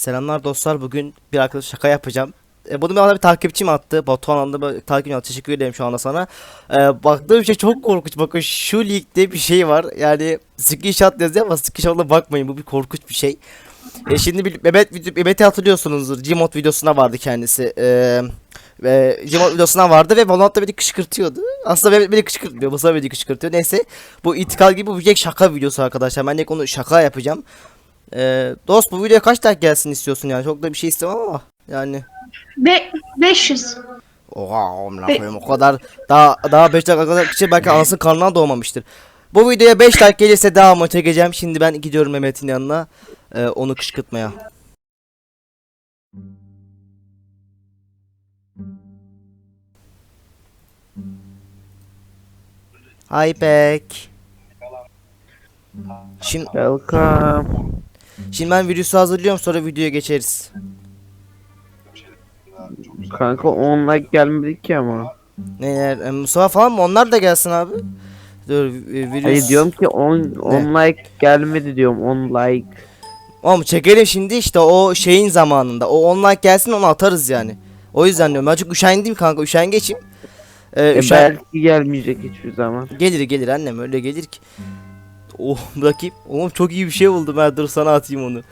Selamlar dostlar. Bugün bir arkadaş şaka yapacağım. E, bunu bana bir takipçim attı. Batuhan adında bir takipçim attı. Teşekkür ederim şu anda sana. E, baktığım şey çok korkunç. Bakın şu ligde bir şey var. Yani screenshot yazıyor ama screenshot'a bakmayın. Bu bir korkunç bir şey. E, şimdi bir Mehmet, Mehmet'i hatırlıyorsunuzdur. Gmod videosuna vardı kendisi. E, ve Gmod videosuna vardı ve Valorant'ta beni kışkırtıyordu. Aslında beni, beni kışkırtmıyor. Musa beni kışkırtıyor. Neyse. Bu itikal gibi bu şaka videosu arkadaşlar. Ben de onu şaka yapacağım. Ee, dost bu videoya kaç like gelsin istiyorsun yani? Çok da bir şey istemem ama yani. Be 500. Oha amına koyayım o kadar daha daha 5 dakika kadar kişi belki anasının karnına doğmamıştır. Bu videoya 5 like gelirse daha motive edeceğim. Şimdi ben gidiyorum Mehmet'in yanına. e, onu kışkırtmaya. Hi back. Şimdi, Welcome. Şimdi ben virüsü hazırlıyorum sonra videoya geçeriz. Kanka 10 like gelmedi ki ama. Neler? E, Mustafa falan mı? Onlar da gelsin abi. Dur e, virüs. Hayır diyorum ki 10 10 like gelmedi diyorum 10 like. Oğlum çekelim şimdi işte o şeyin zamanında. O online gelsin onu atarız yani. O yüzden diyorum. Ben çok üşendim kanka. Üşengeçim. Ee, E üşen... belki gelmeyecek hiçbir zaman. Gelir gelir annem öyle gelir ki. Oh bakayım. Oğlum çok iyi bir şey buldum ben dur sana atayım onu.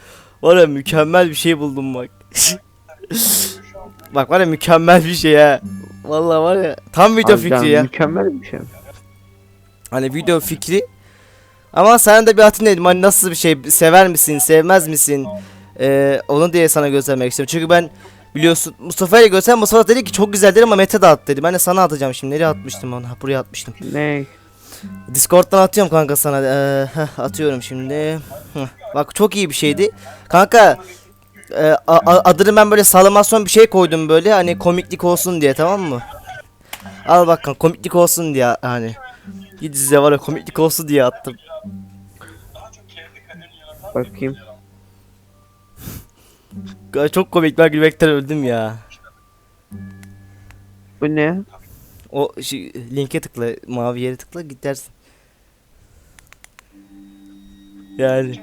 Var ya mükemmel bir şey buldum bak. bak var ya mükemmel bir şey ha. Vallahi var ya tam video Abi fikri can, ya. Mükemmel bir şey. Hani video fikri. Ama sen de bir atın hani nasıl bir şey sever misin sevmez misin? Ee, onu diye sana göstermek istiyorum. Çünkü ben biliyorsun Mustafa ile göster Mustafa dedi ki çok güzel dedi ama Mete de at dedi. Ben de sana atacağım şimdi. Nereye atmıştım onu? Ha, buraya atmıştım. Ne? Discord'dan atıyorum kanka sana. Ee, heh, atıyorum şimdi. Heh, Bak çok iyi bir şeydi. Kanka e, adını ben böyle salamasyon bir şey koydum böyle hani komiklik olsun diye tamam mı? Al bak kanka, komiklik olsun diye hani. Git size var ya komiklik olsun diye attım. Bakayım. Çok komik ben gülmekten öldüm ya. Bu ne? O şey, linke tıkla mavi yere tıkla git dersin. Yani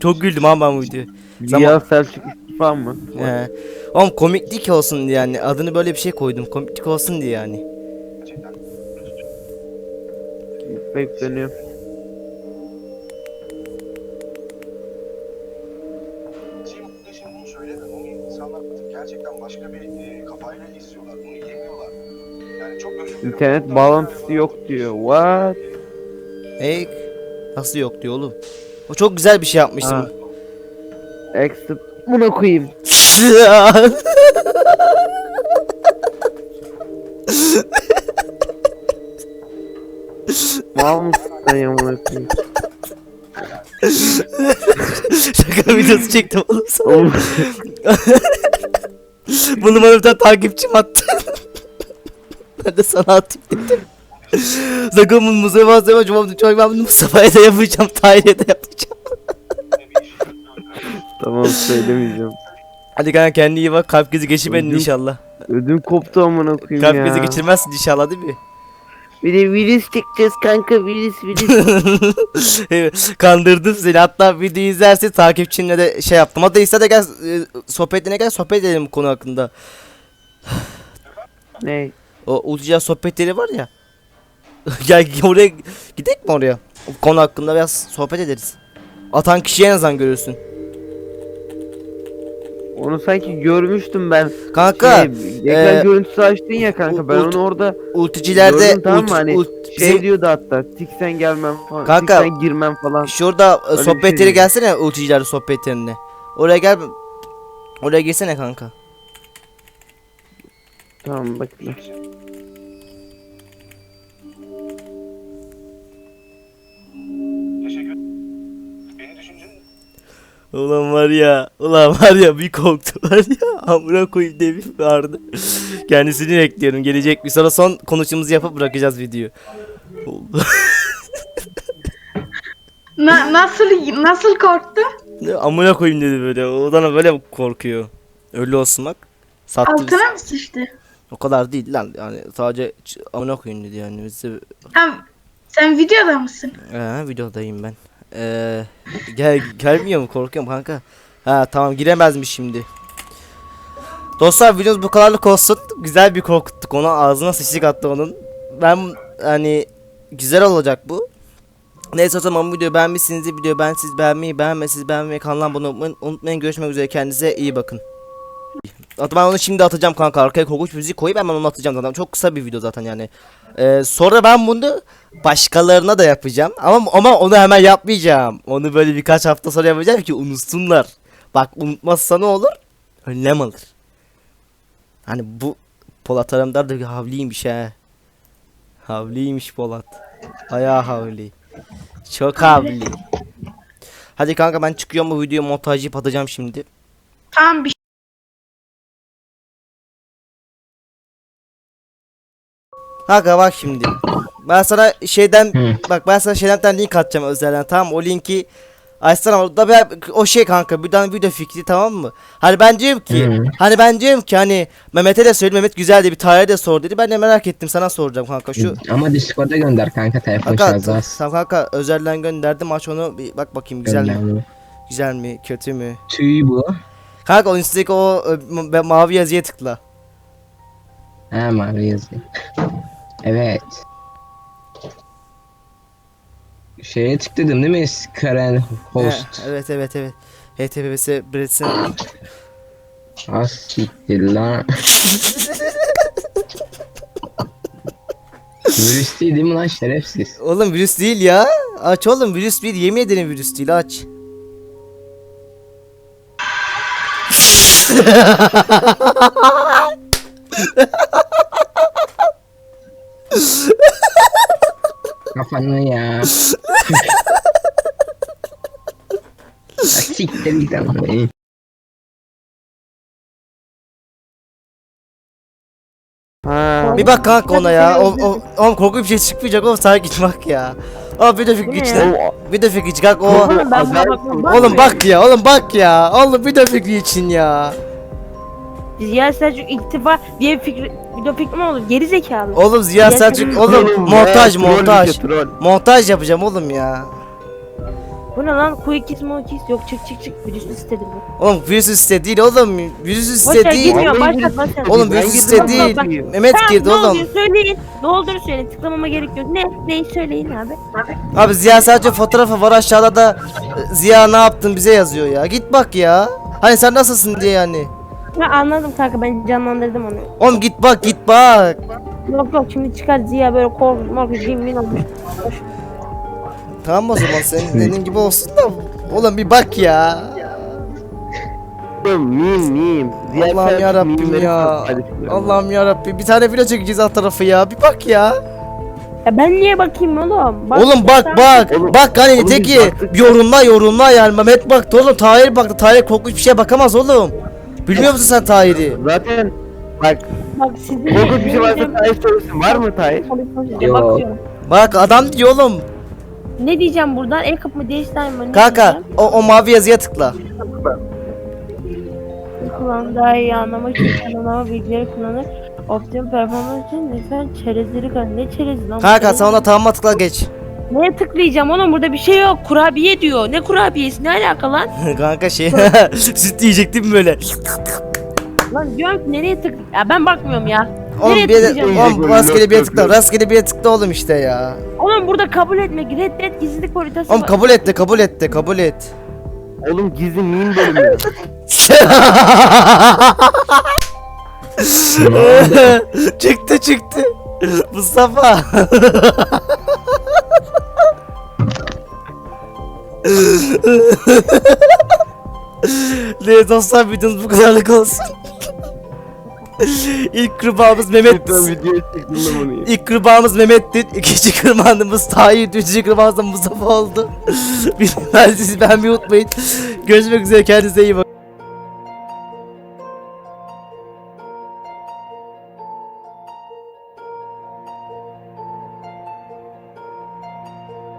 çok güldüm ama ben bu videoya. Zaman- Selçuk istifa mı? He. Oğlum komiklik olsun diye yani adını böyle bir şey koydum komiklik olsun diye yani. Bekleniyorum. Şey muhteşem bunu söyleme. Onu insanlar artık gerçekten başka bir e, kafayla izliyorlar. Bunu yemiyorlar. Yani çok özür dilerim. İnternet bağlantısı yok diyor. What? Hey nasıl yok diyor oğlum. O çok güzel bir şey yapmıştım. Ha. Exit. Buna koyayım. Mal mısın sen ya koyayım? Şaka videosu çektim oğlum sana. Oğlum. Bunu bana bir tane takipçim attı. Ben de sana atayım dedim. Bunu Mustafa Mustafa Cumhurbaşkanı çok ben bunu Mustafa'ya da yapacağım. Tahir'e de yapacağım. tamam söylemeyeceğim. Hadi kanka kendine iyi bak. Kalp krizi geçirmedin Ödüm- inşallah. Ödüm koptu amına koyayım Kalp ya. krizi geçirmezsin inşallah değil mi? Bir de virüs çekeceğiz kanka virüs virüs. Kandırdım seni. Hatta videoyu izlersin takipçinle de şey yaptım. Hadi iste de gel e, sohbetine gel sohbet edelim bu konu hakkında. ne? O Uluca sohbetleri var ya. Gel oraya gidelim mi oraya? O konu hakkında biraz sohbet ederiz. Atan kişiye en azından görürsün. Onu sanki görmüştüm ben. Kanka Şey, ekran e, görüntüsü açtın ya kanka ben ult- onu orada ulticilerde gördüm tamam ult- hani ult- şey bizim- diyordu hatta tiksen gelmem falan Kanka, tiksen girmem falan. şurada e, Öyle bir sohbetleri şey gelsene ulticilerde sohbetlerine. Oraya gel. Oraya girsene kanka. Tamam bakayım. Ulan var ya, ulan var ya bir korktu var ya. Amına koyayım bir vardı. Kendisini bekliyorum. Gelecek bir sonra son konuşmamızı yapıp bırakacağız videoyu. Na- nasıl nasıl korktu? Amına koyayım dedi böyle. Odan böyle korkuyor. Öyle olsun bak. Sattı bizi. Altına mı sıçtı? O kadar değil lan. Yani sadece amına koyayım dedi yani. Bizi Ha, sen videoda mısın? ee, videodayım ben. Ee, gel gelmiyor mu korkuyorum kanka. Ha tamam giremezmiş şimdi. Dostlar videomuz bu kadarlık olsun. Güzel bir korkuttuk onu. Ağzına sıçtık attı onun. Ben hani güzel olacak bu. Neyse o zaman bu videoyu beğenmişsinizdir. Video ben siz beğenmeyi beğenmezseniz beğenmeyi kanala abone olmayı unutmayın. Görüşmek üzere kendinize iyi bakın. Ben onu şimdi atacağım kanka arkaya korkunç müzik koyup hemen onu atacağım zaten. Çok kısa bir video zaten yani. Ee, sonra ben bunu başkalarına da yapacağım. Ama ama onu hemen yapmayacağım. Onu böyle birkaç hafta sonra yapacağım ki unutsunlar. Bak unutmazsa ne olur? Önlem alır. Hani bu Polat Alemdar da havliymiş ha. Havliymiş Polat. Bayağı havli. Çok havli. Hadi kanka ben çıkıyorum bu videoyu montajlayıp atacağım şimdi. Tamam bir Kanka bak şimdi. Ben sana şeyden bak ben sana şeyden bir tane link atacağım özelden tamam o linki açsana orada ben o şey kanka bir tane video fikri tamam mı? Hani ben diyorum ki Hı. hani ben diyorum ki hani Mehmet'e de söyle Mehmet güzel de bir tarihe de sor dedi. Ben de merak ettim sana soracağım kanka şu. Ama Discord'a gönder kanka telefon Kanka şarjı az. tamam kanka özelden gönderdim aç onu bir bak bakayım güzel mi? Güzel mi kötü mü? Tüy bu. Kanka onun üstteki o ma- mavi yazıya tıkla. Ha mavi yazıyor. Evet. Şeye tıkladım değil mi? Karen He, host. evet evet evet. HTTPS Bretsen. Az siktir lan. Virüs değil değil mi lan şerefsiz? Oğlum virüs değil ya. Aç oğlum virüs değil. Yemin ederim virüs değil aç. Kafanı ya. Siktir git ama. Ha. Bir bak kanka ona ya. O, o, oğlum korku bir şey çıkmayacak oğlum sana git bak ya. Aa bir de fikir Bu ne içine. ya? Bir de fikir için kanka o. Oğlum bak ya oğlum bak ya. Oğlum bir de fikri için ya. Ziya Selçuk iktifa diye bir fikri, video fikri mi olur? Geri zekalı. Oğlum Ziya Ya- Selçuk oğlum montaj montaj. Montaj yapacağım oğlum ya. Bu ne lan? Quickis Monkis yok çık çık çık. Virüs istedi bu. Oğlum virüs iste değil oğlum. Virüs Boş iste ver değil. girmiyor. Başlat başlat. Oğlum Ben virüs girdim, iste bak, değil. Mehmet Tamam, girdi ne oğlum. oluyor söyleyin. Ne olduğunu söyleyin. Tıklamama gerek yok. Ne? Neyi söyleyin abi? Abi Ziya sadece fotoğrafı var aşağıda da e, Ziya ne yaptın bize yazıyor ya. Git bak ya. Hani sen nasılsın diye yani. Ha, anladım kanka ben canlandırdım onu. Oğlum git bak git bak. Yok yok şimdi çıkar Ziya böyle korkunç morkunç cimrin olmuş. Tamam o zaman senin dediğin gibi olsun da. Oğlum bir bak ya. Oğlum miyim miyim. Allah'ım ya Rabbim ya. Allah'ım ya Rabbim bir tane video çekeceğiz alt tarafı ya. Bir bak ya. Ya ben niye bakayım oğlum? Bak, Oğlum bak bak. Oğlum- Bak hani oğlum de biz ki baktık. yorumla yorumla yani Mehmet baktı oğlum Tahir baktı Tahir korkunç bir şeye bakamaz oğlum. Bilmiyor musun sen Tahir'i? Zaten bak Bak sizin korkunç bir şey varsa Tayyip söylesin. Var mı? Yok. Bakıyorum. Bak adam diyor oğlum. Ne diyeceğim buradan? El kapımı değiştireyim mi? Ne Kanka diyeceğim? o, o mavi yazıya tıkla. Kullan daha iyi anlamak için kullanma bilgileri kullanır. Optimum performans için lütfen çerezleri kan. Ne çerezi lan? Kanka sen ona tamama tıkla geç. Neye tıklayacağım oğlum burada bir şey yok. Kurabiye diyor. Ne kurabiyesi? Ne alaka lan? Kanka şey süt diyecektim böyle. Lan diyorum ki nereye tık... Ya ben bakmıyorum ya. Oğlum Nereye bir yere, tıklayacağım? oğlum rastgele bir yere tıkla. Rastgele bir yere tıkla oğlum işte ya. Oğlum burada kabul etmek, reddet, gizlilik haritası Oğlum var. kabul et de kabul et de kabul et. Oğlum gizli miyim bölümü. çıktı çıktı. Mustafa. Ne dostlar videomuz bu kadarlık olsun. İlk kurbağamız Mehmet. Ben. İlk kurbağamız Mehmet'ti. İkinci kurbağamız Tahir. Üçüncü kurbağamız da Mustafa oldu. Bir ben sizi beğenmeyi unutmayın. Görüşmek üzere kendinize iyi bakın.